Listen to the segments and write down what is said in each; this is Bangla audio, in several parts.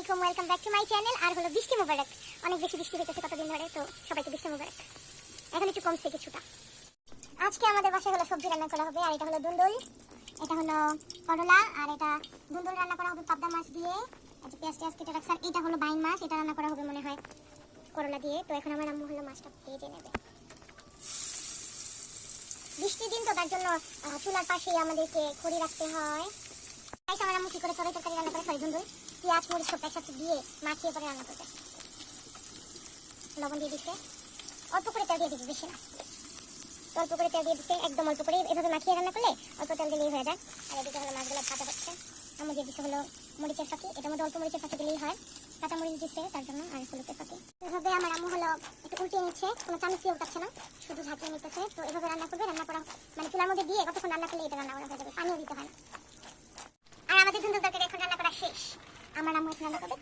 আলাইকুম welcome back to my channel. আর হলো বৃষ্টি মোবারক। অনেক বেশি বৃষ্টি হইতেছে কতদিন ধরে, তো সবাইকে বৃষ্টি মোবারক। এখন একটু কমছে কিছুটা। আজকে আমাদের বাসায় হলো সবজি রান্না করা হবে, আর এটা হলো দুন্দুল। এটা হলো করলা, আর এটা দুন্দুল রান্না করা হবে পাবদা মাছ দিয়ে। এই পেঁয়াজ টেয়াজ কেটে রাখছে, আর এটা হলো বাইন মাছ, এটা রান্না করা হবে মনে হয় করলা দিয়ে। তো এখন আমার আম্মু হলো মাছটা ভেজে নেবে। বৃষ্টির দিন তো তার জন্য চুলার পাশেই আমাদেরকে খড়ি রাখতে হয়। তাই আমার আম্মু কি করে তরকারি তরকারি রান্না করে সরি দুন্দুল। পেঁয়াজ মরিচ সব একসাথে দিয়ে মাখিয়ে পরে রান্না করবে? লবণ দিয়ে দিচ্ছে অল্প করে তেল দিয়ে দিবি, বেশি না। অল্প করে তেল দিয়ে দিচ্ছে একদম অল্প করে এভাবে মাখিয়ে রান্না করলে অল্প তেল দিলেই হয়ে যায়। আর এদিকে হলো মাছগুলো ভাজা হচ্ছে। আমি দিয়ে দিচ্ছে হলো মরিচের ফাঁকি। এটার মধ্যে অল্প মরিচের ফাঁকি দিলেই হয়। কাঁচা মরিচ দিচ্ছে তার জন্য আর হলুদের ফাঁকি। এভাবে আমার আম্মু হলো একটু উল্টিয়ে নিচ্ছে। কোনো চামচ দিয়ে উঠাচ্ছে না। শুধু ঝাঁকিয়ে নিতেছে। তো এভাবে রান্না করবে, রান্না করা মানে চুলার মধ্যে দিয়ে কতক্ষণ রান্না করলে এটা রান্না করা হয়ে যাবে, পানিও দিতে হয়। আর আমাদের ধুন্দুল তরকারি এখন আমার এখন রান্না করবে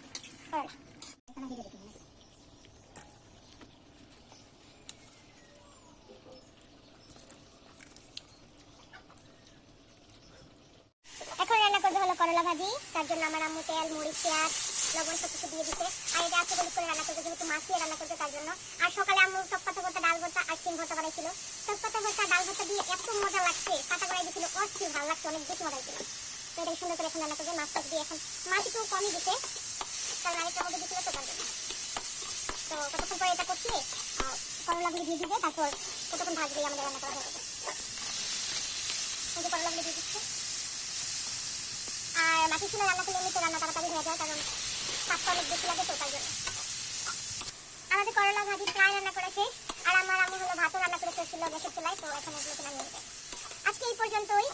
করলা। ভাজি, তার জন্য আমার আম্মু তেল, মরিচ, পেঁয়াজ, লবণ সব কিছু দিয়ে দিচ্ছে আর এটা আজকে হলুদ করে রান্না করবে, যেহেতু মাছ রান্না করবে তার জন্য। আর সকালে আম্মু সব পাতা ভর্তা ডাল ভর্তা আর সিম ভর্তা বানাইছিল। সব পাতা ভর্তা ডাল ভর্তা দিয়ে এত মজা লাগছে, পাতা করাই দিয়েছিল অস্থির ভালো লাগছে, অনেক বেশি মজা ছিল তো সুন্দর করে এখন রান্না করবে। মাছ দিয়ে এখন মাছ একটু কমই দিতে। কারণ আরেকটা মধ্যে দিচ্ছিল তো তার জন্য। তো কতক্ষণ পরে এটা আহ, করলাগুলি দিয়ে দিবে তারপর কতক্ষণ ভাজবেই আমাদের রান্না করা হয়ে যাবে করলাগুলি দিয়ে দিচ্ছে। আর মাটি চুলা রান্না করলে এমনিতে রান্না তাড়াতাড়ি হয়ে যায় কারণ কাজটা অনেক বেশি লাগে তো তাই জন্য। আমাদের করলা ভাজি প্রায় রান্না করা শেষ। আর আমার আম্মু হলো ভাতও রান্না করে শেষ ছিল গ্যাসের চুলায় তো এখন এগুলো নামিয়ে আজকে এই পর্যন্তই।